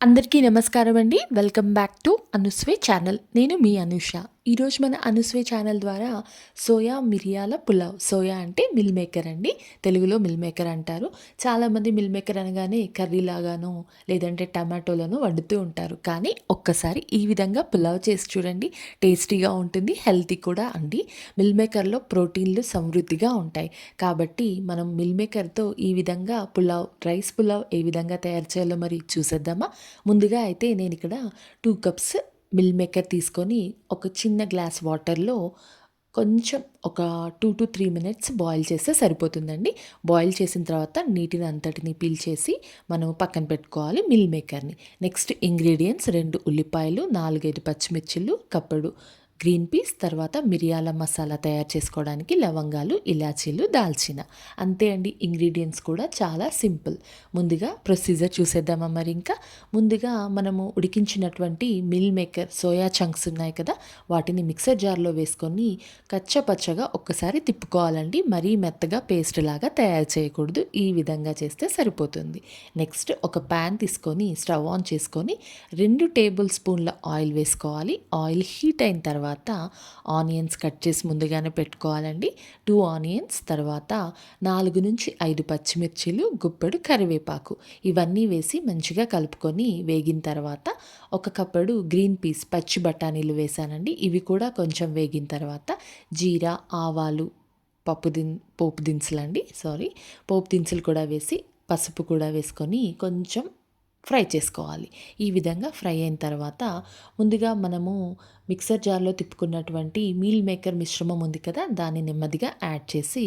అందరికీ నమస్కారం అండి. Welcome back to Anuswe channel నేను మీ అనుష. ఈరోజు మన అనుస్వే ఛానల్ ద్వారా సోయా మిరియాల పులావ్. సోయా అంటే మిల్ మేకర్ అండి. తెలుగులో మిల్ మేకర్ అంటారు. చాలామంది మిల్ మేకర్ అనగానే కర్రీ లాగానో లేదంటే టమాటోలను వండుతూ ఉంటారు. కానీ ఒక్కసారి ఈ విధంగా పులావ్ చేసి చూడండి. టేస్టీగా ఉంటుంది హెల్తీ కూడా అండి. మిల్ మేకర్లో ప్రోటీన్లు సమృద్ధిగా ఉంటాయి. కాబట్టి మనం మిల్ మేకర్తో ఈ విధంగా పులావ్ రైస్ పులావ్ ఏ విధంగా తయారు చేయాలో మరి చూసేద్దామా? ముందుగా అయితే నేను ఇక్కడ టూ కప్స్ మిల్ మేకర్ తీసుకొని ఒక చిన్న గ్లాస్ వాటర్లో కొంచెం ఒక two to three minutes boil చేస్తే సరిపోతుందండి. బాయిల్ చేసిన తర్వాత నీటిని అంతటిని పీల్చేసి మనం పక్కన పెట్టుకోవాలి మిల్ మేకర్ని. నెక్స్ట్ ఇంగ్రీడియంట్స్ రెండు ఉల్లిపాయలు నాలుగైదు పచ్చిమిర్చిలు కప్పడు గ్రీన్ పీస్ తర్వాత మిరియాల మసాలా తయారు చేసుకోవడానికి లవంగాలు ఇలాచీలు దాల్చిన. అంతే అండి ఇంగ్రీడియంట్స్ కూడా చాలా సింపుల్. ముందుగా ప్రొసీజర్ చూసేద్దామా మరి ఇంకా? ముందుగా మనము ఉడికించినటువంటి మిల్ మేకర్ సోయా చంక్స్ ఉన్నాయి కదా వాటిని మిక్సర్ జార్లో వేసుకొని కచ్చపచ్చగా ఒక్కసారి తిప్పుకోవాలండి. మరీ మెత్తగా పేస్ట్ లాగా తయారు చేయకూడదు. ఈ విధంగా చేస్తే సరిపోతుంది. నెక్స్ట్ ఒక ప్యాన్ తీసుకొని స్టవ్ ఆన్ చేసుకొని రెండు టేబుల్ స్పూన్ల ఆయిల్ వేసుకోవాలి. ఆయిల్ హీట్ అయిన తర్వాత తర్వాత ఆనియన్స్ కట్ చేసి ముందుగానే పెట్టుకోవాలండి. టూ ఆనియన్స్ తర్వాత నాలుగు నుంచి ఐదు పచ్చిమిర్చిలు గుప్పెడు కరివేపాకు ఇవన్నీ వేసి మంచిగా కలుపుకొని వేగిన తర్వాత ఒక కప్పడు గ్రీన్ పీస్ పచ్చి బఠానీలు వేసానండి. ఇవి కూడా కొంచెం వేగిన తర్వాత జీరా ఆవాలు పప్పు దిన్ పోపు దినుసులు అండి సారీ. పోపు దినుసులు కూడా వేసి పసుపు కూడా వేసుకొని కొంచెం ఫ్రై చేసుకోవాలి. ఈ విధంగా ఫ్రై అయిన తర్వాత ముందుగా మనము మిక్సర్ జార్లో తిప్పుకున్నటువంటి మీల్ మేకర్ మిశ్రమం ఉంది కదా దాన్ని నెమ్మదిగా యాడ్ చేసి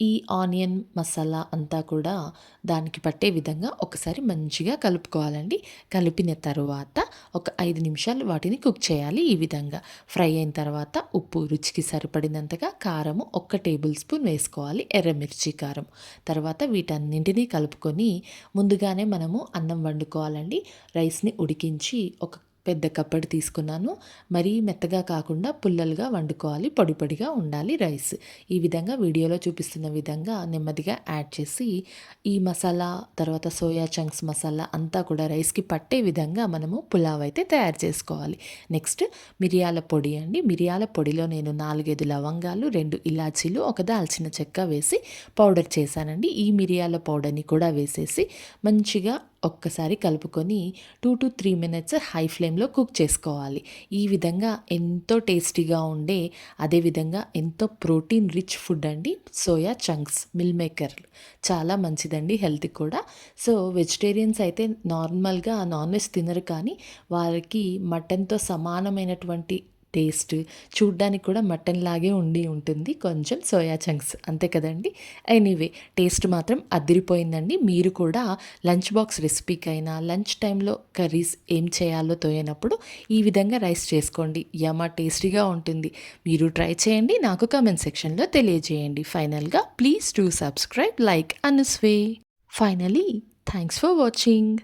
ఈ ఆనియన్ మసాలా అంతా కూడా దానికి పట్టే విధంగా ఒకసారి మంచిగా కలుపుకోవాలండి. కలిపిన తర్వాత ఒక ఐదు నిమిషాలు వాటిని కుక్ చేయాలి ఈ విధంగా. ఫ్రై అయిన తర్వాత ఉప్పు రుచికి సరిపడినంతగా కారము ఒక టేబుల్ స్పూన్ వేసుకోవాలి ఎర్రమిర్చి కారం. తర్వాత వీటన్నింటినీ కలుపుకొని ముందుగానే మనము అన్నం వండుకోవాలండి. రైస్ని ఉడికించి ఒక పెద్ద కప్పడి తీసుకున్నాను. మరీ మెత్తగా కాకుండా పుల్లలుగా వండుకోవాలి. పొడి పొడిగా ఉండాలి రైస్. ఈ విధంగా వీడియోలో చూపిస్తున్న విధంగా నెమ్మదిగా యాడ్ చేసి ఈ మసాలా తర్వాత సోయా చంక్స్ మసాలా అంతా కూడా రైస్కి పట్టే విధంగా మనము పులావ్ అయితే తయారు చేసుకోవాలి. నెక్స్ట్ మిరియాల పొడి అండి. మిరియాల పొడిలో నేను నాలుగైదు లవంగాలు రెండు ఇలాచీలు ఒక దాల్చిన చెక్క వేసి పౌడర్ చేశానండి. ఈ మిరియాల పౌడర్ని కూడా వేసేసి మంచిగా ఒక్కసారి కలుపుకొని two to three minutes high ఫ్లేమ్లో కుక్ చేసుకోవాలి. ఈ విధంగా ఎంతో టేస్టీగా ఉండే అదేవిధంగా ఎంతో ప్రోటీన్ రిచ్ ఫుడ్ అండి సోయా చంక్స్ మిల్ మేకర్. చాలా మంచిదండి హెల్త్ కూడా. సో వెజిటేరియన్స్ అయితే నార్మల్గా నాన్ వెజ్ తినరు కానీ వారికి మటన్తో సమానమైనటువంటి టేస్ట్ చూడ్డానికి కూడా మటన్ లాగే ఉండి ఉంటుంది. కొంచెం సోయా చంక్స్ అంతే కదండి. ఎనీవే టేస్ట్ మాత్రం అదిరిపోయిందండి. మీరు కూడా లంచ్ బాక్స్ రెసిపీకైనా లంచ్ టైంలో కర్రీస్ ఏం చేయాలో తోయనప్పుడు ఈ విధంగా రైస్ చేసుకోండి. యమా టేస్టీగా ఉంటుంది. మీరు ట్రై చేయండి. నాకు కామెంట్ సెక్షన్లో తెలియజేయండి. ఫైనల్గా please do subscribe like Anuswe. Finally thanks for watching.